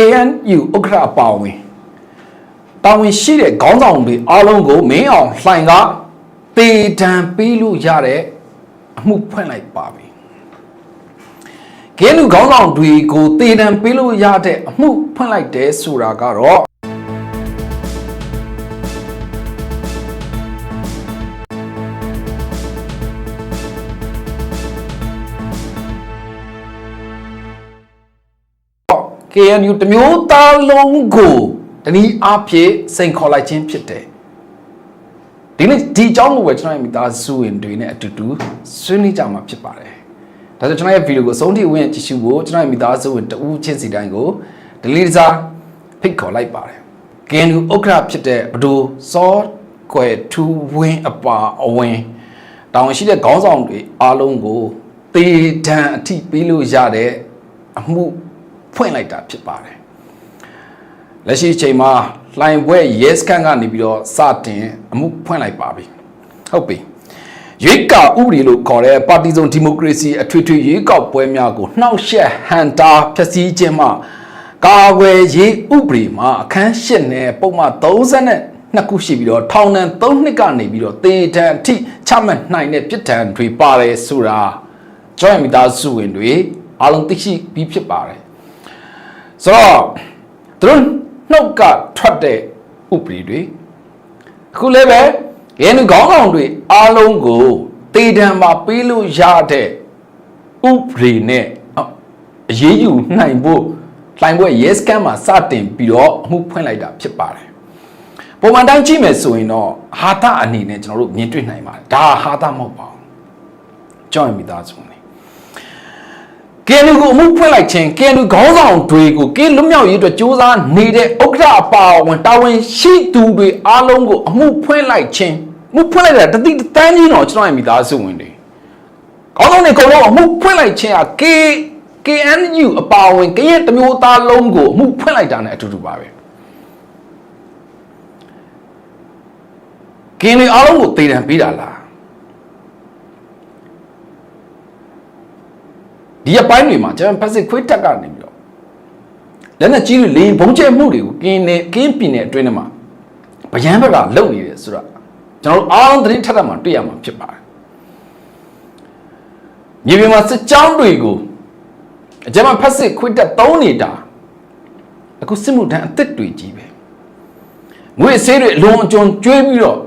KNU ဥက္ကဋ္ဌအပါဝင်တာဝန်ရှိတဲ့ခေါင်းဆောင်တွေအားလုံးကိုမင်းအောင်လှိုင်ကတေတံပေးလို့ရတဲ့အမှုဖွင့်လိုက်ပါပြီ KNU ခေါင်းဆောင်တွေကိုတေတံပေးလို့ရတဲ့အမှုဖွင့်လိုက်တယ်ဆိုတာကတော့ KNU တမျိုးသားလုံးကိုတနည်းအားဖြင့်စိန်ခေါ်လိုက်ခြင်းဖြစ်တယ်ဒီနေ့ဒီအကြောင်းကိုပဲကျွန်တော်ရဲ့မိသားစုဝင်တွေနဲ့အတူတူဆွေးနွေးကြမှာဖြစ်ပါတယ်ဒါဆိုကျွန်တော်ရဲ့ဗီဒီယိုကိုအဆုံးထိဝင်ကြည့်ရှုဖို့ကျွန်တော်ရဲ့မိသားစုဝင်တဦးချင်းစီတိုင်းကို delete စာဖိတ်ခေါ်လိုက်ပါတယ် KNU ဥက္ကဋ္ဌဖြစ်တဲ့ဘဒိုစောကွယ်ထူဝင်းအပါအဝင်တောင်းရှိတဲ့ခေါင်းဆောင်တွေအားလုံးကိုတေတံအထိပေးလို့ရတဲ့အမှု ဖွင့်လိုက်တာဖြစ်ပါတယ်လက်ရှိအချိန်မှာလှိုင်ဘွဲ yes ကန်ကနေပြီးတော့စတင်အမှုဖွင့်လိုက်ပါပြီဟုတ်ပြီရွေးကောက်ဥပဒေလို့ခေါ်တဲ့ပါတီစုံဒီမိုကရေစီအထွေထွေရွေးကောက်ပွဲများကိုနှောက်ယှက်ဟန်တာဖျက်ဆီးခြင်းမှကာကွယ်ရေးဥပဒေမှာအခန်း၈နဲ့ပုံမှန်30နဲ့နှစ်ခုရှိပြီးတော့ထောင်ဒဏ်3နှစ်ကနေပြီးတော့တေတံအထိချမှတ်နိုင်တဲ့ပြစ်ဒဏ်တွေပါတယ်ဆိုတာကျွန်တော်ရဲ့မိသားစုဝင်တွေအားလုံးသိရှိပြီးဖြစ်ပါတယ် ဆိုတော့သူတို့နှုတ်ကထွက်တဲ့ဥပဒေတွေအခုလည်းပဲရဲနုခေါင်းဆောင်တွေအားလုံးကိုတေတံမှာပေးလို့ရတဲ့ဥပဒေနဲ့အရေးယူနိုင်ဖို့လှိုင်ဘွဲ yes can မှာစတင်ပြီးတော့အမှုဖွင့်လိုက်တာဖြစ်ပါတယ်ပုံမှန်တိုင်းကြည့်မယ်ဆိုရင်တော့ဟာတာအနေနဲ့ကျွန်တော်တို့မြင်တွေ့နိုင်ပါတယ်ဒါဟာတာမဟုတ်ပါဘူးကြောက်ရင်မိသားစုနေ KNU ကိုအမှုဖွင့်လိုက်ခြင်း KNU ခေါင်းဆောင်တွေကိုကင်းလွတ်မြောက်ရေးအတွက်စ조사နေတဲ့ဥက္ကဋ္ဌအပါအဝင်တာဝန်ရှိသူတွေအားလုံးကိုအမှုဖွင့်လိုက်ခြင်းအမှုဖွင့်လိုက်တာတတိတန်းကြီးတော့ကျွန်တော်ရဲ့မိသားစုဝင်တွေခေါင်းဆောင်တွေအကုန်လုံးအမှုဖွင့်လိုက်ခြင်းဟာ K KNU အပါအဝင်ကရင်တစ်မျိုးသားလုံးကိုအမှုဖွင့်လိုက်တာ ਨੇ အတူတူပါပဲကင်းတွေအားလုံးကိုတည်တံပေးတာလား ဒီအပိုင်းတွေမှာကျွန်တော်ဖက်စစ်ခွေးတက်ကနေပြီးတော့လက်နဲ့ကြီးတွေလေဘုံကျဲမှုတွေကိုကင်းနေကင်းပြင်းတဲ့အတွင်းထဲမှာဗျံဘက်ကလုံနေတယ်ဆိုတော့ကျွန်တော်တို့အားလုံးသတင်းထက်ထက်မှာတွေ့ရမှာဖြစ်ပါတယ်မြေပြင်မှာစစ်ကြောင်းတွေကိုအကြမ်းဖက်စစ်ခွေးတက်သုံးနေတာအခုစစ်မှုထမ်းအစ်စ်တွေကြီးပဲငွေဆေးတွေအလွန်အကျွံကျွေးပြီးတော့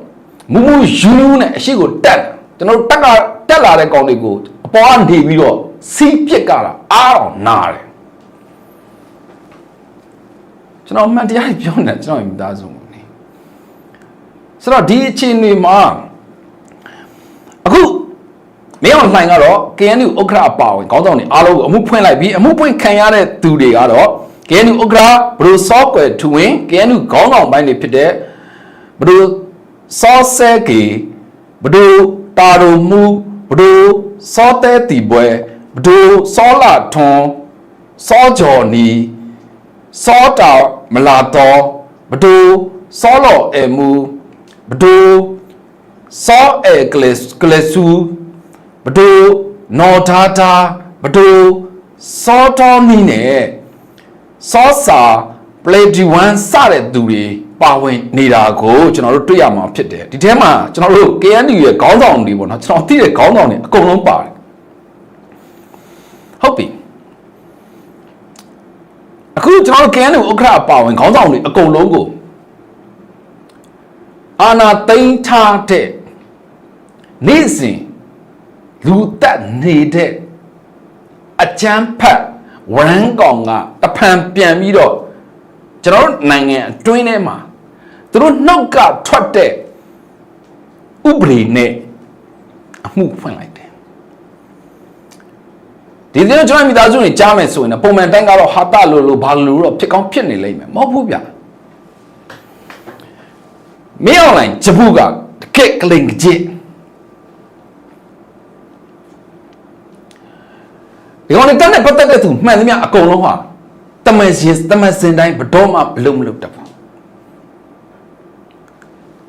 မူမူယူနူးနဲ့အရှိကိုတက်ကျွန်တော်တို့တက်ကတက်လာတဲ့ကောင်တွေကိုအပေါ်ကနေပြီးတော့ စီးပြစ်ကြတာအားအောင်နာတယ်ကျွန်တော်အမှန်တရားပြောနေကျွန်တော်မိသားစုနေဆိုတော့ဒီအခြေအနေမှာအခုမင်းအောင်လှိုင်ကတော့ KNU ဥက္ကဋ္ဌအပါဝင်ခေါင်းဆောင်တွေအားလုံးကိုအမှုဖွင့်လိုက်ပြီးအမှုဖွင့်ခံရတဲ့သူတွေကတော့ KNU ဥက္ကဋ္ဌဘရိုဆော့ကွယ်ထူဝင် KNU ခေါင်းဆောင်ပိုင်းတွေဖြစ်တဲ့ဘရိုစောဆဲကေဘဒိုတာရိုမှုဘဒိုစောတဲတီပွဲဘ ဒိုစောလာထွန်စောဂျော်နီစောတာမလာတော်ဘဒိုစောလော်အဲမူဘဒိုစောအဲကလစ်ကလစ်ဆူဘဒိုနော်ဒါတာဘဒိုစောတော်မီနဲ့စောစာပလေတီ1စတဲ့သူတွေပါဝင်နေတာကိုကျွန်တော်တို့တွေ့ရမှာဖြစ်တယ်ဒီထဲမှာကျွန်တော်တို့ KNU ရဲ့ခေါင်းဆောင်တွေပေါ့နော်ကျွန်တော်သိတဲ့ခေါင်းဆောင်တွေအကုန်လုံးပါတယ် ဟုတ်ပြီအခုကျွန်တော်တို့ KNU ဥက္ကဋ္ဌအပါဝင်ခေါင်းဆောင်တွေအကုန်လုံးကိုအာနာသိမ့်ထားတဲ့နေ့စဉ်လူတက်နေတဲ့အချမ်းဖတ်ဝရန်ကောင်ကတဖန်ပြန်ပြီးတော့ကျွန်တော်တို့နိုင်ငံအတွင်းထဲမှာသူတို့နှုတ်ကထွက်တဲ့ဥပဒေနဲ့အမှုဖွင့်လိုက်တယ် ဒီလိုကျွန်တော်မိသားစုတွေကြားမယ်ဆိုရင်ပုံမှန်တိုင်းကတော့ဟာတလို့လို့ဘာလို့တော့ဖြစ်ကောင်းဖြစ်နေလိမ့်မယ်မဟုတ်ဘူးဗျမင်းအွန်လိုင်းဂျပူကတကက်ကလင်ကြည့်ဒီကောင်နဲ့တက်တဲ့ပတ်သက်တဲ့သူမှန်သမျှအကုန်လုံးဟာတမန်စင်တမန်စင်တိုင်းဘတော်မှဘလုံးမလုပ်တတ်ဘူး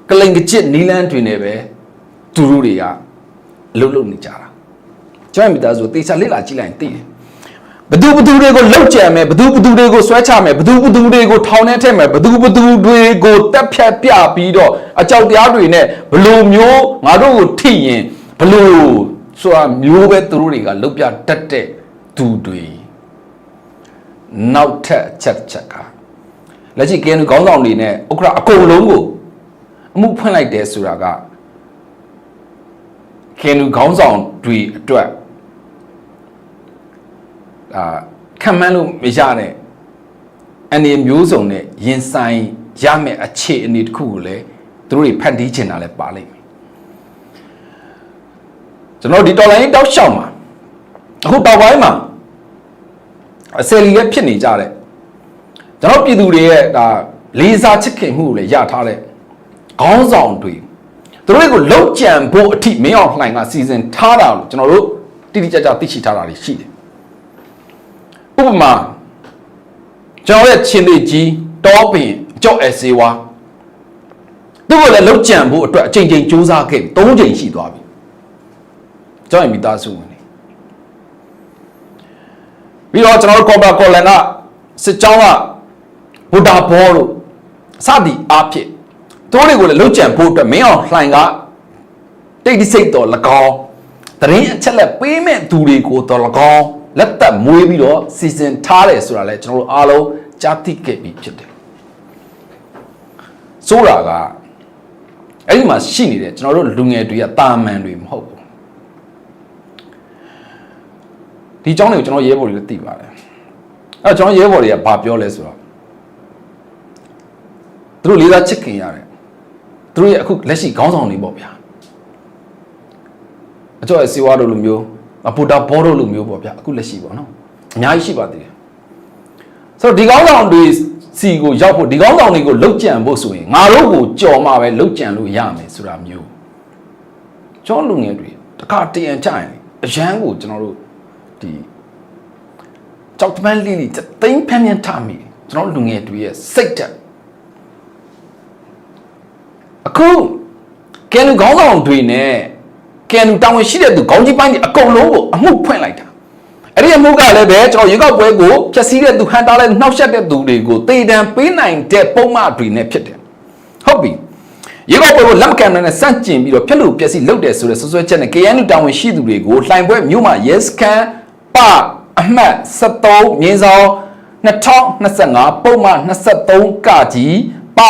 ကလိန်ကချစ်နီလန်းတွင်နေပဲသူတို့တွေကအလုပ်လုပ်နေကြတာ ကျွန်တော်မိသားစုတေချာလေးလာကြည့်လိုက်ရင်သိတယ်ဘဘသူဘသူတွေကိုလောက်ကြံမယ်ဘသူဘသူတွေကိုဆွဲချမယ်ဘသူဘသူတွေကိုထောင်ထဲထည့်မယ်ဘသူဘသူတွေကိုတက်ဖြတ်ပြပြီးတော့အကြောက်တရားတွေနဲ့ဘလို့မျိုးငါတို့ကိုထိရင်ဘလို့ဆိုတာမျိုးပဲသူတို့တွေကလောက်ပြတတ်တဲ့သူတွေနောက်ထပ်အချက်တစ်ချက်ကလက်ရှိကင်းခေါင်းဆောင်တွေနဲ့ဥက္ကရာအကုန်လုံးကိုအမှုဖွင့်လိုက်တယ်ဆိုတာကကင်းခေါင်းဆောင်တွေအတွက် အာခံမှန်းလို့မရတဲ့အနေမျိုးစုံနဲ့ရင်ဆိုင်ရမယ့်အခြေအနေတစ်ခုကိုလည်းသူတို့တွေဖန်တီးချင်တာလည်းပါလိမ့်မယ်ကျွန်တော်ဒီတော်လိုင်းတောက်လျှောက်မှာအခုတောက်ပိုင်းမှာအစယ်လီရဲ့ဖြစ်နေကြတဲ့ကျွန်တော်ပြည်သူတွေရဲ့ဒါလေးစားချစ်ခင်မှုကိုလည်းရထားတဲ့ခေါင်းဆောင်တွေသူတို့တွေကိုလောက်ကြံဖို့အထိမင်းအောင်လှိုင်ကစီစဉ်ထားတာလို့ကျွန်တော်တို့တိတိကျကျသိရှိထားတာတွေရှိတယ် ဥပမာကျွန်တော်ရဲ့ချင်းလေးကြီးတောပင်ကြော့အစေဝါသူ့ကိုလည်းလောက်ကြံဖို့အတွက်အချိန်ချင်းစူးစမ်းခဲ့ပြီ၃ချိန်ရှိသွားပြီကျွန်တော်ရဲ့မိသားစုဝင်တွေပြီးတော့ကျွန်တော်တို့ကော်ဘာကော်လန်ကစစ်ကြောင်းကဗုဒ္ဓဘောတို့စသည်အားဖြင့်သူတို့တွေကိုလည်းလောက်ကြံဖို့အတွက်မင်းအောင်လှိုင်ကတိတ်တိစိတ်တော်၎င်းတရင်အချက်လက်ပေးမဲ့သူတွေကိုတော်၎င်း လက်သက်မွေးပြီးတော့စီစဉ်ထားတယ်ဆိုတာလဲကျွန်တော်တို့အားလုံးကြားသိခဲ့ပြီးဖြစ်တယ်ဆိုတာကအဲ့ဒီမှာရှိနေတဲ့ကျွန်တော်တို့လူငယ်တွေကတာမန်တွေမဟုတ်ဘူးဒီအကြောင်းတွေကိုကျွန်တော်ရဲဘော်တွေလည်းသိပါတယ်အဲ့တော့ကျွန်တော်ရဲဘော်တွေကဘာပြောလဲဆိုတော့သူတို့လေးစားချစ်ခင်ရတယ်သူတို့ရဲ့အခုလက်ရှိခေါင်းဆောင်တွေပေါ့ဗျာအကျော်ရဲ့စီဝါတို့လိုမျိုးအ ပူတာဘောတို့လိုမျိုးပေါ့ဗျာအခုလက်ရှိပေါ့နော်အများကြီးရှိပါသေးတယ်ဆိုတော့ဒီကောင်းဆောင်တွေစီကိုရောက်ဖို့ဒီကောင်းဆောင်တွေကိုလှုပ်ကြံဖို့ဆိုရင်ငါတို့ကိုကြော်မှပဲလှုပ်ကြံလို့ရမယ်ဆိုတာမျိုးကျွန်တော်လူငယ်တွေတခါတရံကြရင်အရန်ကိုကျွန်တော်တို့ဒီကြောက်တမန်လေးလေးတိမ့်ဖန်ပြန်ထမိကျွန်တော်လူငယ်တွေရဲ့စိတ်တက်အခုကဲလူခေါင်းဆောင်တွေနဲ့ ကဲလူတာဝန်ရှိတဲ့သူခေါင်းကြီးပိုင်းတွေအကုန်လုံးကိုအမှုဖွင့်လိုက်တာအဲ့ဒီအမှုကလည်းပဲကျွန်တော်ရေကောက်ပွဲကိုဖြည့်ဆည်းတဲ့သူဟန်တာလဲနှောက်ယှက်တဲ့သူတွေကိုတေတံပေးနိုင်တဲ့ပုံမှန်တွေနဲ့ဖြစ်တယ်ဟုတ်ပြီရေကောက်ပွဲကိုလက်မကန်တဲ့စန့်ကျင်ပြီးတော့ဖြက်လို့ပျက်စီးလုပ်တယ်ဆိုတဲ့ဆွဆွဲချက်နဲ့ KNU တာဝန်ရှိသူတွေကိုလှိုင်ပွဲမြို့မှာ yes can ပအမှတ်73မြင်းဆောင်2025ပုံမှန်23ကကြီးပ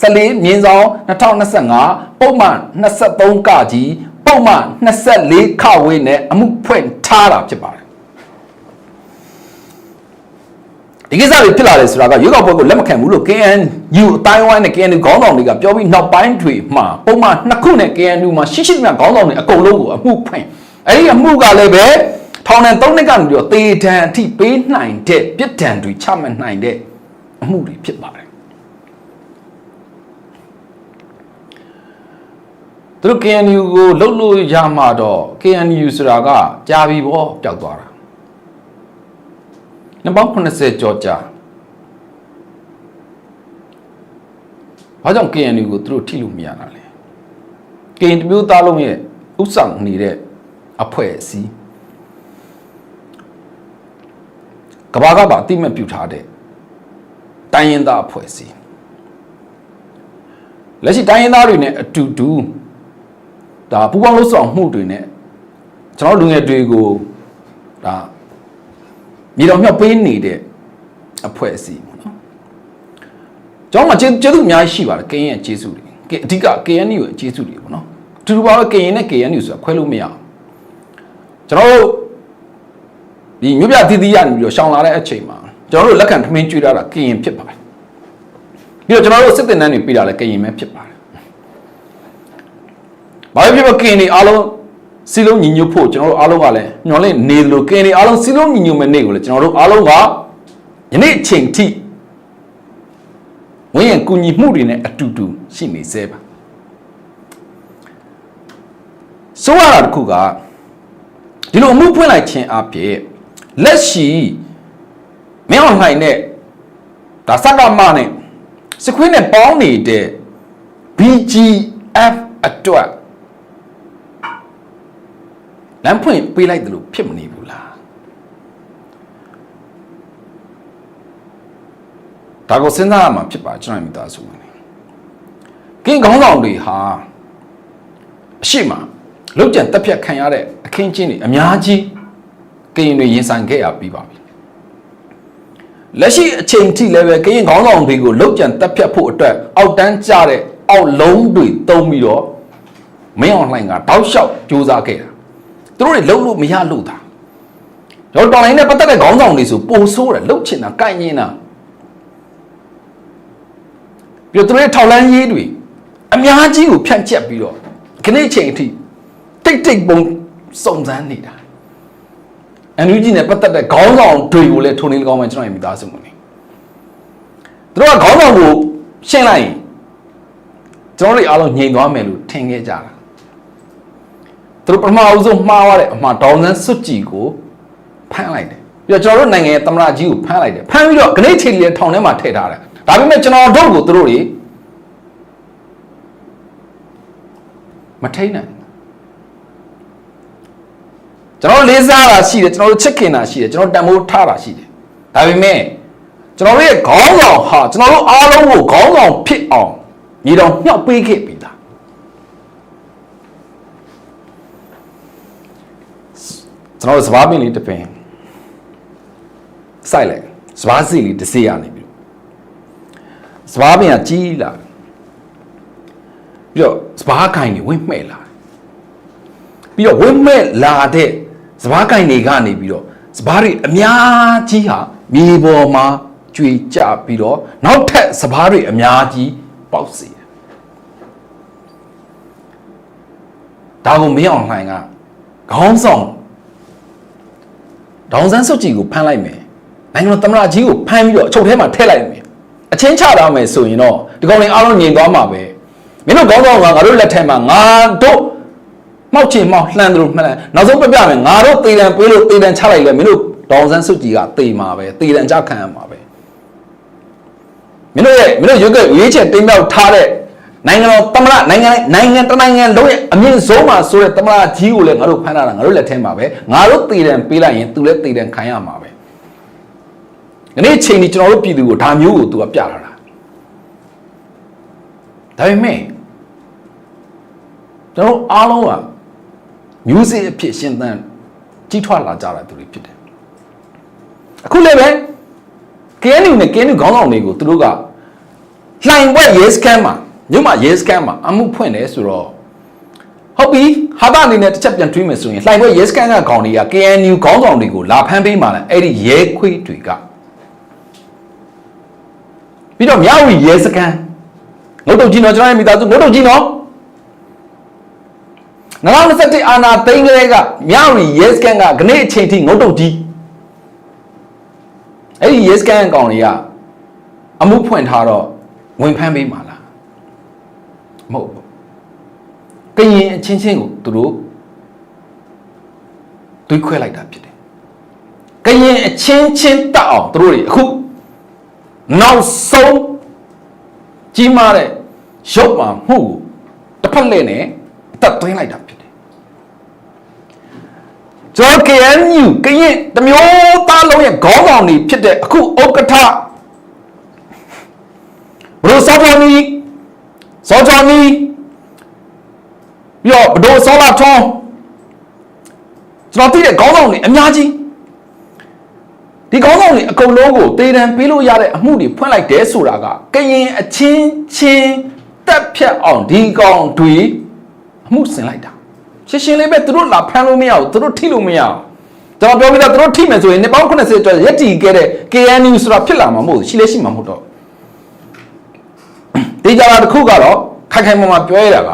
14မြင်းဆောင်2025ပုံမှန်23ကကြီး ပုံမှန်24ခဝေးနဲ့အမှုဖွင့်ထားတာဖြစ်ပါတယ်ဒီကိစ္စတွေဖြစ်လာတယ်ဆိုတာကရွေးကောက်ပွဲကိုလက်မခံဘူးလို့ KNU အတိုင်းဝိုင်းနဲ့ KNU ခေါင်းဆောင်တွေကပြောပြီးနောက်ပိုင်းတွေမှာပုံမှန်နှစ်ခုနဲ့ KNU မှာရှိရှိသမျှခေါင်းဆောင်တွေအကုန်လုံးကိုအမှုဖွင့်အဲ့ဒီအမှုကလည်းပဲထောင်နဲ့၃နှစ်ကနေပြီးတော့တေဒဏ်အထိပေးနိုင်တဲ့ပြစ်ဒဏ်တွေချမှတ်နိုင်တဲ့အမှုတွေဖြစ်ပါတယ် သူတို့ KNU ကိုလှုပ်လို့ရမှာတော့ KNU ဆိုတာကကြာပြီပေါ့ပျောက်သွားတာနှစ်ပေါင်း80ကျော်ကြာဘာကြောင့် KNU ကိုသူတို့ထိလို့မရတာလဲ KN တမျိုးသားလုံးရဲ့ဥဆောင်နေတဲ့အဖွဲ့အစည်းကဘာကပါအတိမတ်ပြုထားတဲ့တိုင်းရင်းသားအဖွဲ့အစည်းလက်ရှိတိုင်းရင်းသားတွေနဲ့အတူတူ ဒါပူပေါင်းလို့ဆောင်မှုတွေနဲ့ကျွန်တော်လူငယ်တွေကိုဒါမြေတော်မြောက်ပေးနေတဲ့အဖွဲ့အစည်းပေါ့နော်ကျွန်တော်မှကျေကျေးဇူးအများကြီးရှိပါတယ်ကရင်ရဲ့ကျေးဇူးတွေအဓိက KNU ရဲ့ကျေးဇူးတွေပေါ့နော်အတူတူပါပဲကရင်နဲ့ KNU ဆိုတာခွဲလို့မရအောင်ကျွန်တော်တို့ဒီမြို့ပြတည်တည်ရနေပြီးတော့ရှောင်လာတဲ့အချိန်မှာကျွန်တော်တို့လက်ခံထမင်းကျွေးရတာကရင်ဖြစ်ပါတယ်ပြီးတော့ကျွန်တော်တို့စစ်တင်တန်းတွေပြီးတာလည်းကရင်ပဲဖြစ်ပါတယ် ဘာဖြစ်ဖြစ်ကရင်တွေအားလုံးစီလုံးညီညွတ်ဖို့ကျွန်တော်တို့အားလုံးကလည်းညှော်လင့်နေလို့ကရင်တွေအားလုံးစီလုံးညီညွတ်မဲ့နေ့ကိုလည်းကျွန်တော်တို့အားလုံးကယနေ့အချိန်ထိဝင်းရကူညီမှုတွေနဲ့အတူတူရှိနေသေးပါဆိုရတာတစ်ခုကဒီလိုအမှုဖွင့်လိုက်ခြင်းအဖြစ်လက်ရှိမင်းအောင်လှိုင်နဲ့ဒါစကမနဲ့စခွေးနဲ့ပေါင်းနေတဲ့ BGF အတွက် လမ်းဖွင့်ပေးလိုက်တယ်လို့ဖြစ်မနေဘူးလားဒါကိုစဉ်းစားရမှာဖြစ်ပါကျွန်တော်မိသားစုဝင်ကင်းခေါင်းဆောင်တွေဟာအရှိမလုတ်ကြံတက်ဖြတ်ခံရတဲ့အခင်းချင်းတွေအများကြီးကရင်တွေရင်ဆိုင်ခဲ့ရပြီးပါပြီလက်ရှိအချိန်ထိလည်းပဲကရင်ခေါင်းဆောင်တွေကိုလုတ်ကြံတက်ဖြတ်ဖို့အတွက်အောက်တန်းကျတဲ့အောက်လုံးတွေတုံးပြီးတော့မင်းအွန်လိုင်းကတောက်လျှောက်စူးစမ်းခဲ့တာ သူတို့တွေလုံလို့မရလို့တာတော့တော်လိုင်းနဲ့ပတ်သက်တဲ့ခေါင်းဆောင်တွေဆိုပိုဆိုးတယ်လုတ်ချင်တာကိုင်နေတာပြီးတော့သူတို့ရဲ့ထောက်လန်းရေးတွေအများကြီးကိုဖြန့်ကျက်ပြီးတော့ခဏချိန်အထိတိတ်တိတ်ပုံစုံစမ်းနေတာအန်ယူဂျီနဲ့ပတ်သက်တဲ့ခေါင်းဆောင်တွေကိုလည်းထုံနေကောင်းမှကျွန်တော်ရဲ့မိသားစုဝင်နေသူတို့ကခေါင်းဆောင်ကိုရှင်းလိုက်ရင်ကျွန်တော်တို့အားလုံးညင်သွားမယ်လို့ထင်ခဲ့ကြတာ သူတို့ပထမအဦးဆုံးမှားသွားတဲ့အမှားဒေါန်ဆန်းစွတ်ကြည်ကိုဖမ်းလိုက်တယ်ပြီးတော့ကျွန်တော်တို့နိုင်ငံရဲ့သမ္မတကြီးကိုဖမ်းလိုက်တယ်ဖမ်းပြီးတော့ဂရိတ်ချီလေးထောင်ထဲမှာထည့်ထားတယ်ဒါပေမဲ့ကျွန်တော်တို့ကိုသူတို့တွေမထိန်နိုင်ကျွန်တော်လေးစားတာရှိတယ်ကျွန်တော်တို့ချစ်ခင်တာရှိတယ်ကျွန်တော်တန်ဖိုးထားတာရှိတယ်ဒါပေမဲ့ကျွန်တော်တို့ရဲ့ခေါင်းဆောင်ဟာကျွန်တော်တို့အားလုံးကိုခေါင်းဆောင်ဖြစ်အောင်ညီတော်မြှောက်ပေးခဲ့ပြီသား ကျွန်တော်တို့စပားပင်လေးတစ်ပင်စိုက်လိုက်စပားစီလေးတစ်စီရနေပြီစပားပင်ကကြီးလာပြီးတော့စပားခိုင်တွေဝင့်မှဲ့လာပြီးတော့ဝင့်မဲ့လာတဲ့စပားကင်တွေကနေပြီးတော့စပားတွေအများကြီးဟာမြေပေါ်မှာကျွေကြပြီးတော့နောက်ထပ်စပားတွေအများကြီးပေါက်စေတယ်ဒါကိုမင်းအောင်လှိုင်ကခေါင်းဆောင် ဒေါန်ဆန်းစုကြည်ကိုဖမ်းလိုက်မယ်နိုင်ငံတော်သမ္မတကြီးကိုဖမ်းပြီးတော့အချုပ်ထဲမှာထည့်လိုက်မယ်အချင်းချထားမယ်ဆိုရင်တော့ဒီကောင်တွေအားလုံးညင်သွားမှာပဲမင်းတို့ခေါင်းဆောင်ကငါတို့လက်ထက်မှာငါတို့မှောက်ချင်မှောက်လှမ်းသလိုမှန်တယ်နောက်ဆုံးပြပြမယ်ငါတို့တေတံပေးလို့တေတံချလိုက်လဲမင်းတို့ဒေါန်ဆန်းစုကြည်ကတေမှာပဲတေတံကြခံရမှာပဲမင်းတို့ရဲ့မင်းတို့ရုပ်ကရွေးချက်တင်မြောက်ထားတဲ့ နိုင်ငံတော်သမ္မတနိုင်ငံနိုင်ငံတနိုင်ငံလုံးရဲ့အမြင့်ဆုံးမှာဆိုတဲ့သမ္မတကြီးကိုလည်းငါတို့ဖမ်းထားတာငါတို့လက်ထဲမှာပဲငါတို့တေတံပေးလိုက်ရင်သူလည်းတေတံခံရမှာပဲဒီနေ့ချိန်ဒီကျွန်တော်တို့ပြည်သူကိုဒါမျိုးကိုသူကပြလာတာဒါပေမဲ့ကျွန်တော်အားလုံးက music အဖြစ်ရှင်သန်ကြီးထွားလာကြတာသူတွေဖြစ်တယ်အခုလည်းပဲ KNU နဲ့ KNU ခေါင်းဆောင်တွေကိုသူတို့ကလှိုင်ဘွက် yes scam မှာမြို့မှာ yes scam မှာအမှုဖွင့်တယ်ဆိုတော့ဟုတ်ပြီဟာတာအနေနဲ့တစ်ချက်ပြန်တွေးမယ်ဆိုရင်လှိုင်ဘွက် yes scam ကခေါင်းတွေက KNU ခေါင်းဆောင်တွေကိုလာဖမ်းပေးမှလည်းအဲ့ဒီရဲခွေးတွေကပြီးတော့မြောက်ဝီ yes scam ငုတ်တုတ်ကြီးနော်ကျွန်တော်ရဲ့မိသားစုငုတ်တုတ်ကြီးနော်2021အာနာသိန်းကလေးကမြရီ yes scan ကခနေ့အချိန်ထိငုတ်တုတ်ကြီးအဲ့ဒီ yes scan အကောင်တွေကအမှုဖွင့်ထားတော့ဝင်ဖမ်းပေးမှာလား မဟုတ်ဘူးကရင်အချင်းချင်းကိုသူတို့တွေးခွဲလိုက်တာဖြစ်တယ်ကရင်အချင်းချင်းတက်အောင်သူတို့တွေအခုနောက်ဆုံးကြီးမားတဲ့ရုပ်မှာမှုကိုတစ်ဖက်လက်နဲ့အသက်သွင်းလိုက်တာဖြစ်တယ်ကျွန်တော် KNU ကရင်တမျိုးသားလုံးရဲ့ခေါင်းဆောင်တွေဖြစ်တဲ့အခုဥက္ကဋ္ဌဘရိုစောတော်နီ စောတော်နီပြီးတော့ဘဒိုစောလာထွန်းကျွန်တော်သိတဲ့ခေါင်းဆောင်တွေအများကြီးဒီခေါင်းဆောင်တွေအကုန်လုံးကိုတေတံပေးလို့ရတဲ့အမှုတွေဖွင့်လိုက်တယ်ဆိုတာကကရင်အချင်းချင်းတက်ဖြတ်အောင်ဒီကောင်တွေအမှုဆင်လိုက်တာရှင်းရှင်းလေးပဲသူတို့လာဖမ်းလို့မရဘူးသူတို့ထိလို့မရဘူးကျွန်တော်ပြောပြီးတော့သူတို့ထိမယ်ဆိုရင်နှစ်ပေါင်း80ကျော်ရက်တီခဲ့တဲ့ KNU ဆိုတာဖြစ်လာမှာမဟုတ်ဘူးရှိလဲရှိမှာမဟုတ်တော့ ဒီကြတာတစ်ခုကတော့ခိုင်ခိုင်မာမာပြောရတာက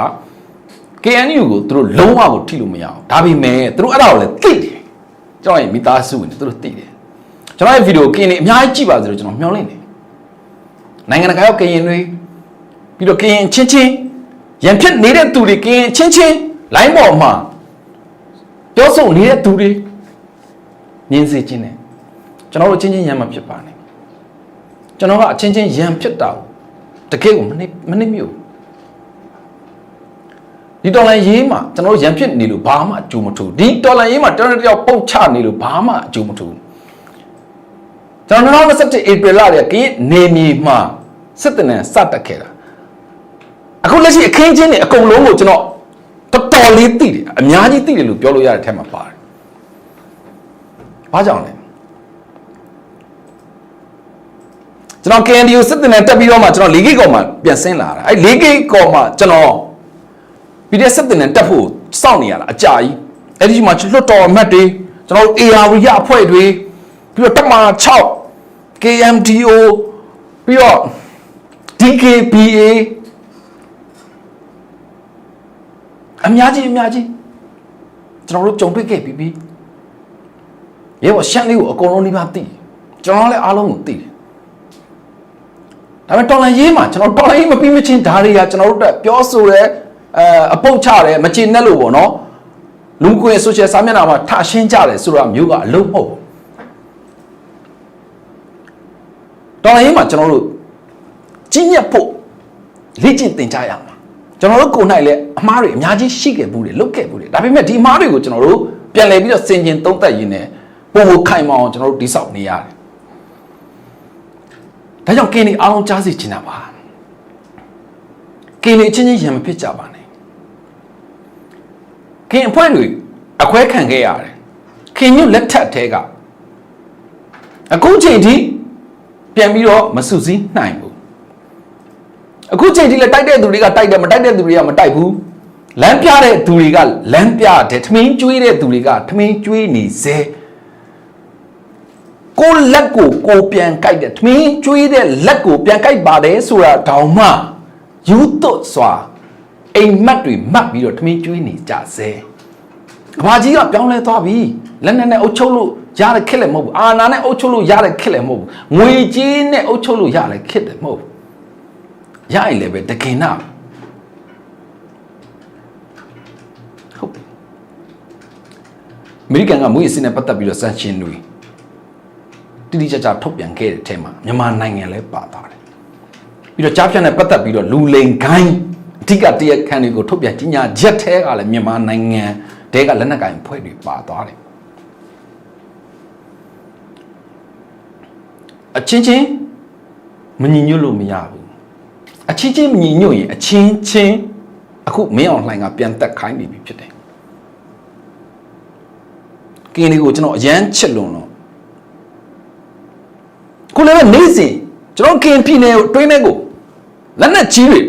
KNU ကိုသူတို့လုံးဝကိုထိလို့မရအောင်ဒါပေမဲ့သူတို့အဲ့ဒါကိုလည်းသိတယ်ကျွန်တော်ရဲ့မိသားစုဝင်သူတို့သိတယ်ကျွန်တော်ရဲ့ဗီဒီယိုကင်းနေအများကြီးကြည့်ပါစေလို့ကျွန်တော်မျှော်လင့်တယ်နိုင်ငံတကာရောက်ကရင်တွေပြီးတော့ကရင်ချင်းချင်းရန်ဖြစ်နေတဲ့သူတွေကရင်ချင်းချင်းလိုင်းပေါ်မှာပြောဆိုနေတဲ့သူတွေမြင်စေခြင်းနဲ့ကျွန်တော်တို့အချင်းချင်းရန်မှာဖြစ်ပါနဲ့ကျွန်တော်ကအချင်းချင်းရန်ဖြစ်တာ တကယ်ကိုမနစ်မနစ်မြို့ဒီတော်လန်ရေးမှာကျွန်တော်တို့ရန်ဖြစ်နေလို့ဘာမှအကျိုးမထူဒီတော်လန်ရေးမှာတော်တော်တယောက်ပုတ်ချနေလို့ဘာမှအကျိုးမထူကျွန်တော်2021 April လတည်းကရင်နေမြေမှာစစ်တနန်စတက်ခဲ့တာအခုလက်ရှိအခင်းချင်းတွေအကုန်လုံးကိုကျွန်တော်တော်တော်လေးသိတယ်အများကြီးသိတယ်လို့ပြောလို့ရတဲ့အထက်မှာပါတယ်ဘာကြောင့်လဲ ကျွန်တော် KNDO စစ်တင်နဲ့တက်ပြီးတော့မှကျွန်တော်၄ဂိတ်ကော်မှာပြန်ဆင်းလာတာအဲ၄ဂိတ်ကော်မှာကျွန်တော် PDF စစ်တင်နဲ့တက်ဖို့စောင့်နေရတာအကြာကြီးအဲ့ဒီမှာလွတ်တော်အမတ်တွေကျွန်တော် AR ရအဖွဲ့တွေပြီးတော့တက်မာ6 KMDO ပြီးတော့ DKBA အများကြီးအများကြီးကျွန်တော်တို့ကြုံတွေ့ခဲ့ပြီးပြီရေဘောရှမ်းလေးကိုအကုန်လုံးဒီမှာသိကျွန်တော်လည်းအားလုံးကိုသိတယ် ဒါပေမဲ့တော်လန်ရေးမှာကျွန်တော်တော်လန်ရေးမပြီးမချင်းဓာရီကကျွန်တော်တို့တက်ပြောဆိုရဲအဲအပုတ်ချတယ်မချင်နဲ့လို့ပေါ့နော်လူကွေဆိုရှယ်စာမျက်နှာမှာထရှင်းကြတယ်ဆိုတာမျိုးကအလုံးမဟုတ်ဘူးတော်လန်ရေးမှာကျွန်တော်တို့ကြီးညက်ဖို့လေ့ကျင့်သင်ကြားရမှာကျွန်တော်တို့ကိုယ်၌လည်းအမားတွေအများကြီးရှိခဲ့ဘူးတယ်လုပ်ခဲ့ဘူးတယ်ဒါပေမဲ့ဒီအမားတွေကိုကျွန်တော်တို့ပြန်လည်ပြီးတော့စင်ကျင်သုံးသပ်ရင်းနဲ့ပုံကိုခိုင်မအောင်ကျွန်တော်တို့တိဆောက်နေရတယ် ဒါကြောင့်ကင်းနေအားလုံးကြားစီချင်တာပါကင်းနေအချင်းချင်းရံမဖြစ်ကြပါနဲ့ကင်းအဖွဲ့တွေအခွဲခံခဲ့ရတယ်ခင်ညွတ်လက်ထက်သေးကအခုချိန်ထိပြန်ပြီးတော့မစုစည်းနိုင်ဘူးအခုချိန်ထိလည်းတိုက်တဲ့သူတွေကတိုက်တယ်မတိုက်တဲ့သူတွေကမတိုက်ဘူးလမ်းပြတဲ့သူတွေကလမ်းပြတယ်ထမင်းကျွေးတဲ့သူတွေကထမင်းကျွေးနေစေ ကိုလက်ကိုကိုပြန်ကြိုက်တယ်ထမင်းကျွေးတဲ့လက်ကိုပြန်ကြိုက်ပါတယ်ဆိုတာတောင်မှယူသွတ်စွာအိမ်မက်တွေမှတ်ပြီးတော့ထမင်းကျွေးနေကြစေကဘာကြီးကပြောင်းလဲသွားပြီလက်နဲ့နဲ့အုပ်ချုပ်လို့ရတဲ့ခက်လည်းမဟုတ်ဘူးအာနာနဲ့အုပ်ချုပ်လို့ရတဲ့ခက်လည်းမဟုတ်ဘူးငွေကြေးနဲ့အုပ်ချုပ်လို့ရတဲ့ခက်တယ်မဟုတ်ဘူးရရင်လည်းပဲတခင်နာဟုတ်ပြီအမေရိကန်ကမွေးအစစ်နဲ့ပတ်သက်ပြီးတော့ဆန်ရှင်တွေ တိတိကျကျထုတ်ပြန်ခဲ့တဲ့အထက်မှာမြန်မာနိုင်ငံလည်းပါသွားတယ်ပြီးတော့ကြားဖြတ်နဲ့ပတ်သက်ပြီးတော့လူလိန်ခိုင်းအဓိကတရက်ခန့်တွေကိုထုတ်ပြန်ကြီးညာချက်ထဲကလည်းမြန်မာနိုင်ငံတဲကလက်နက်ကင်ဖွဲ့တွေပါသွားတယ်အချင်းချင်းမညီညွတ်လို့မရဘူးအချင်းချင်းမညီညွတ်ရင်အချင်းချင်းအခုမင်းအောင်လှိုင်ကပြန်တက်ခိုင်းနေပြီဖြစ်တယ်ကင်းလေးကိုကျွန်တော်အရန်ချစ်လွန်တော့ ခုလည်းပဲနေ့စဉ်ကျွန်တော်ကင်းပြည်နယ်ကိုတွင်းထဲကိုလက်နဲ့ကြီးတွေ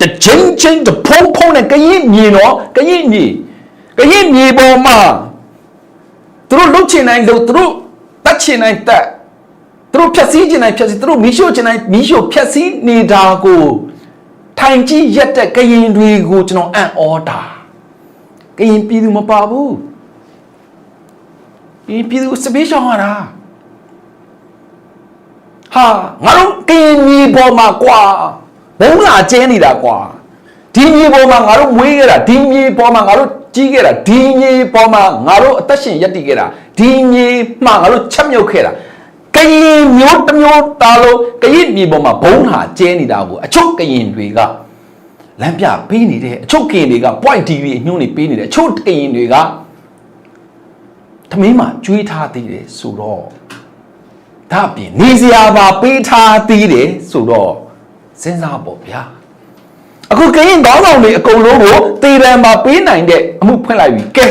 တချင်းချင်းတဖုံဖုံနဲ့ကရင်မြေတော့ကရင်မြေကရင်မြေပေါ်မှာသူတို့လုတ်ချင်တိုင်းလုတ်သူတို့တတ်ချင်တိုင်းတတ်သူတို့ဖြက်စီးချင်တိုင်းဖြက်စီးသူတို့မီးရှို့ချင်တိုင်းမီးရှို့ဖြက်စီးနေတာကိုထိုင်ကြည့်ရက်တဲ့ကရင်တွေကိုကျွန်တော်အံ့ဩတာကရင်ပြည်သူမပါဘူးကရင်ပြည်သူစပေးရှောင်းရတာ ဟာငါတို့ကရင်မြေပေါ်မှာကွာဘုံလာကျဲနေတာကွာဒီမြေပေါ်မှာငါတို့မွေးခဲ့တာဒီမြေပေါ်မှာငါတို့ကြီးခဲ့တာဒီမြေပေါ်မှာငါတို့အသက်ရှင်ရပ်တည်ခဲ့တာဒီမြေမှာငါတို့ချက်မြုပ်ခဲ့တာကရင်မျိုးတစ်မျိုးသားလို့ကရင်မြေပေါ်မှာဘုံလာကျဲနေတာကိုအချုပ်ကရင်တွေကလမ်းပြပေးနေတယ်အချုပ်ကရင်တွေက point TV အညွှန်းတွေပေးနေတယ်အချုပ်ကရင်တွေကသမင်းမှာကျွေးထားသေးတယ်ဆိုတော့ ဒါအပြင်နေစရာပါပေးထားသေးတယ်ဆိုတော့စဉ်းစားပေါ့ဗျာအခုကရင်ခေါင်းဆောင်တွေအကုန်လုံးကိုတေရန်မှာပေးနိုင်တဲ့အမှုဖွင့်လိုက်ပြီကဲ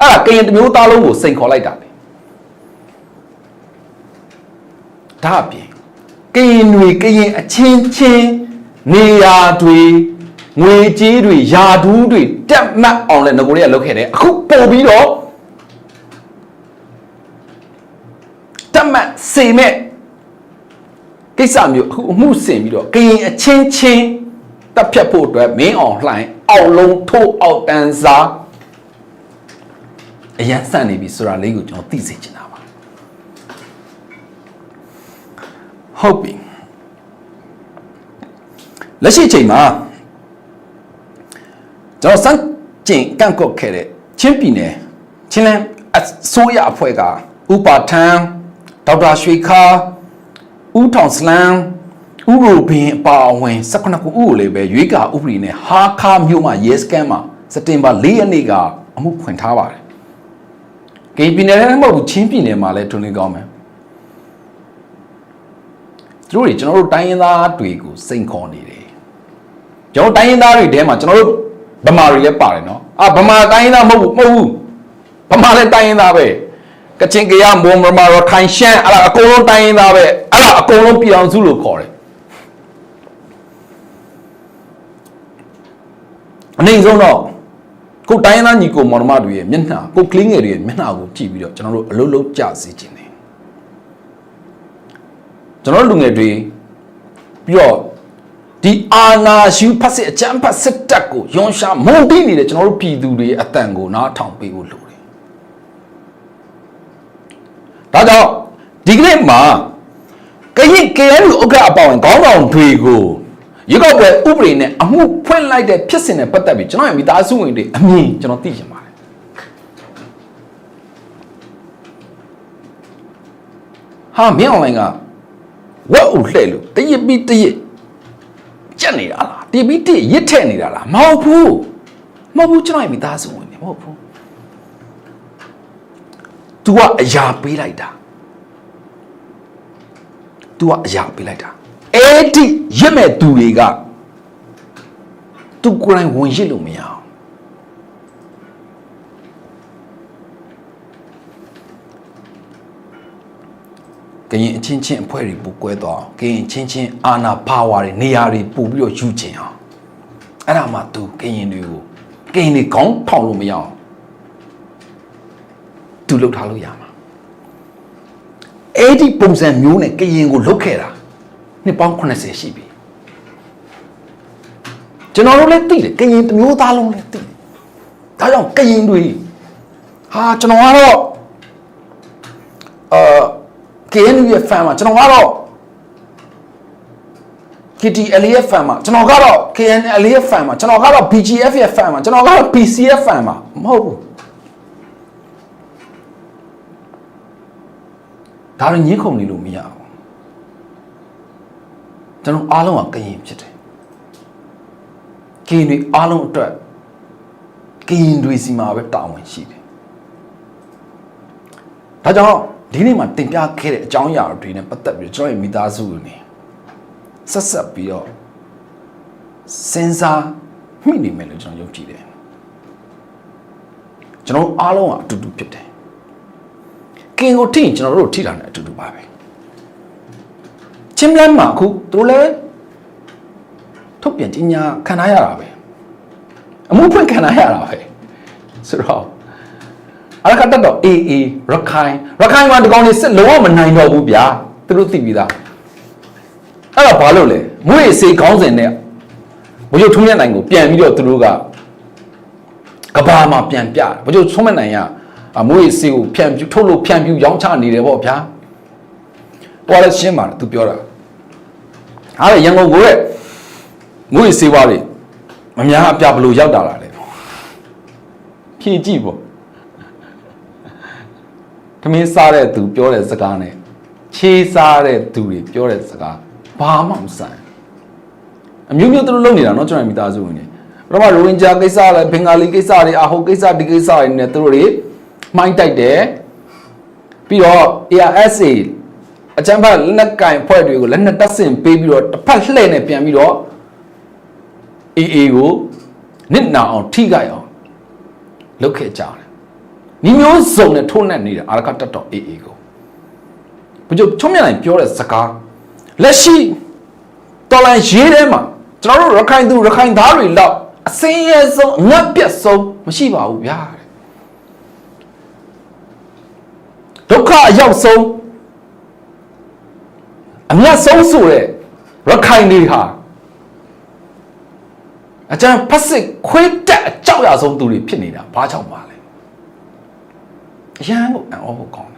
အဲ့ဒါကရင်တစ်မျိုးသားလုံးကိုစိန်ခေါ်လိုက်တာပဲဒါအပြင်ကရင်တွေကရင်အချင်းချင်းနေရာတွေငွေကြေးတွေယာဒူးတွေတက်မှတ်အောင်လဲငကိုတွေကလုပ်ခဲ့တယ်အခုပို့ပြီးတော့ တက်မှတ်စေမဲ့ကိစ္စမျိုးအခုအမှုဆင်ပြီးတော့ကရင်အချင်းချင်းတက်ဖြတ်ဖို့အတွက်မင်းအောင်လှိုင်းအောက်လုံးထိုးအောက်တန်းစားအရန်ဆန့်နေပြီဆိုတာလေးကိုကျွန်တော်သိစေချင်တာပါဟုတ်ပြီလက်ရှိအချိန်မှာကျွန်တော်စမ်းကျင်ကန့်ကွက်ခဲ့တဲ့ချင်းပြည်နယ်ချင်းလန်းအစိုးရအဖွဲ့ကဥပါထန်း ဒေါက်တာရွှေခါဦးထောင်စလန်းဥရိုဘင်အပါအဝင်18ခုဥကိုလည်းပဲရွေးကာဥပဒေနဲ့ဟာခါမြို့မှာရဲစခန်းမှာစက်တင်ဘာ4ရက်နေ့ကအမှုဖွင့်ထားပါတယ်။ဂိမ်းပြည်နယ်လည်းမဟုတ်ဘူးချင်းပြည်နယ်မှာလည်းထွန်းလင်းကောင်းမယ်သူတို့တွေကျွန်တော်တို့တိုင်းရင်းသားတွေကိုစိန်ခေါ်နေတယ်ကျွန်တော်တိုင်းရင်းသားတွေထဲမှာကျွန်တော်တို့ဗမာတွေလည်းပါတယ်နော်အာဗမာတိုင်းရင်းသားမဟုတ်ဘူးမဟုတ်ဘူးဗမာလည်းတိုင်းရင်းသားပဲ ကချင်ကရမွန်ဗမာရောခိုင်ရှမ်းအဲ့ဒါအကုန်လုံးတိုင်းရင်းသားပဲအဲ့ဒါအကုန်လုံးပြည်အောင်စုလို့ခေါ်တယ်အနေဆုံးတော့ကိုယ်တိုင်းရင်းသားညီကိုမောင်နှမတွေရဲ့မျက်နှာကိုယ်ကလေးငယ်တွေရဲ့မျက်နှာကိုကြည့်ပြီးတော့ကျွန်တော်တို့အလုံးလုံးကြစေခြင်းတယ်ကျွန်တော်တို့လူငယ်တွေပြီးတော့ဒီအာနာရှူဖတ်စစ်အကြမ်းဖတ်စစ်တပ်ကိုယွန်ရှာမုန်တိနေတဲ့ကျွန်တော်တို့ပြည်သူတွေရဲ့အတန်ကိုနားထောင်ပေးဖို့လိုတယ် ဒါကြောင့်ဒီကနေ့မှာကရင် KNU ဥက္ကဋ္ဌအပေါင်းခေါင်းဆောင်တွေကိုရွေးကောက်ပွဲဥပဒေနဲ့အမှုဖွင့်လိုက်တဲ့ဖြစ်စဉ်နဲ့ပတ်သက်ပြီးကျွန်တော်ရဲ့မိသားစုဝင်တွေအမြင်ကျွန်တော်သိချင်ပါတယ်ဟာမင်းအွန်လိုင်းကဝက်ဦးလှဲ့လို့တရစ်ပြီးတရစ်ကြက်နေတာလားတရစ်ပြီးတရစ်ရစ်ထက်နေတာလားမဟုတ်ဘူးမဟုတ်ဘူးကျွန်တော်ရဲ့မိသားစုဝင်တွေမဟုတ်ဘူး तू ကအရာပေးလိုက်တာ तू ကအရာပေးလိုက်တာအဲ့ဒီရစ်မဲ့သူတွေက तू ကိုယ်တိုင်ဝင်ရစ်လို့မရအောင်ကရင်အချင်းချင်းအဖွဲ့တွေပူကွဲသွားအောင်ကရင်အချင်းချင်းအာနာပါဝါတွေနေရာတွေပူပြီးတော့ယူချင်အောင်အဲ့ဒါမှ तू ကရင်တွေကိုကရင်တွေခေါင်းထောင်လို့မရအောင် तू လှုပ်ထားလို့ရမှာအဲ့ဒီပုံစံမျိုးနဲ့ကရင်ကိုလုတ်ခဲ့တာနှစ်ပေါင်း80ရှိပြီကျွန်တော်တို့လည်းသိတယ်ကရင်တစ်မျိုးသားလုံးလည်းသိတယ်ဒါကြောင့်ကရင်တွေဟာကျွန်တော်ကတော့အာ KNU ရဲ့ fan မှာကျွန်တော်ကတော့ KTL ရဲ့ fan မှာကျွန်တော်ကတော့ KNL ရဲ့ fan မှာကျွန်တော်ကတော့ BGF ရဲ့ fan မှာကျွန်တော်ကတော့ PC ရဲ့ fan မှာမဟုတ်ဘူး ဒါရင်ညှင်းခုန်နေလို့မရဘူးကျွန်တော်အားလုံးကကရင်ဖြစ်တယ်ကရင်တွေအားလုံးအတွက်ကရင်တွေစီမှာပဲတာဝန်ရှိတယ်ဒါကြောင့်ဒီနေ့မှာတင်ပြခဲ့တဲ့အကြောင်းအရာတွေနဲ့ပတ်သက်ပြီးကျွန်တော်ရဲ့မိသားစုတွေနေဆက်ဆက်ပြီးတော့စဉ်းစားမိနေမယ်လို့ကျွန်တော်ယုံကြည်တယ်ကျွန်တော်အားလုံးကအတူတူဖြစ်တယ် ကင်ကိုထိရင်ကျွန်တော်တို့ထိတာနဲ့အတူတူပါပဲချင်းလန်းမှာအခုသူတို့လည်းထုတ်ပြန်ကြီးညာခံထားရတာပဲအမှုဖွင့်ခံထားရတာပဲဆိုတော့အရကတတ်တော့အေးအေးရခိုင်ရခိုင်မှာဒီကောင်နေစစ်လုံးဝမနိုင်တော့ဘူးဗျာသူတို့သိပြီးသားအဲ့တော့ဘာလို့လဲမွေးစေခေါင်းစဉ်နဲ့ဘုရားထုံးရနိုင်ကိုပြန်ပြီးတော့သူတို့ကကဘာမှာပြန်ပြတယ်ဘုရားထုံးမနိုင်က အမွေးစေကိုဖြန့်ပြူထုတ်လို့ဖြန့်ပြူရောင်းချနေတယ်ပေါ့ဗျာဟိုလည်းရှင်းပါတယ်သူပြောတာအားရရန်ကုန်ကိုတဲ့မွေးစေဝါတွေမများအပြဘလို့ရောက်တာလားလေဖြည့်ကြည့်ပေါ့သမင်းစားတဲ့သူပြောတဲ့စကားနဲ့ခြေစားတဲ့သူတွေပြောတဲ့စကားဘာမှမဆိုင်အမျိုးမျိုးသူတို့လုပ်နေတာเนาะကျွန်တော်မိသားစုဝင်တွေပထမရိုဝင်ဂျာကိစ္စလည်းဘင်္ဂါလီကိစ္စတွေအဟုတ်ကိစ္စဒီကိစ္စတွေနဲ့သူတို့တွေ မှိုင်းတိုက်တယ်ပြီးတော့ ARSA အချမ်းဖတ်လက်နက်ကင်ဖွဲ့တွေကိုလက်နက်တပ်ဆင်ပေးပြီးတော့တစ်ဖက်လှည့်နေပြန်ပြီးတော့ AA ကိုနစ်နာအောင်ထိခိုက်အောင်လုပ်ခဲ့ကြတယ်ညီမျိုးစုံနဲ့ထိုးနှက်နေတာအာရကတက်တော် AA ကိုဘုကျချုံမြနိုင်ပြောတဲ့စကားလက်ရှိတော်လန်ရေးထဲမှာကျွန်တော်တို့ရခိုင်သူရခိုင်သားတွေလောက်အစင်းရဲဆုံးအငတ်ပြတ်ဆုံးမရှိပါဘူးဗျာတဲ့ ဒုက္ခအရောက်ဆုံးအမြတ်ဆုံးဆိုတဲ့ရခိုင်တွေဟာအကျန်းဖက်စစ်ခွေးတက်အကြောက်ရဆုံးသူတွေဖြစ်နေတာဘာကြောင့်ပါလဲအရန်ကိုအံ့ဩဖို့ကောင်းတယ်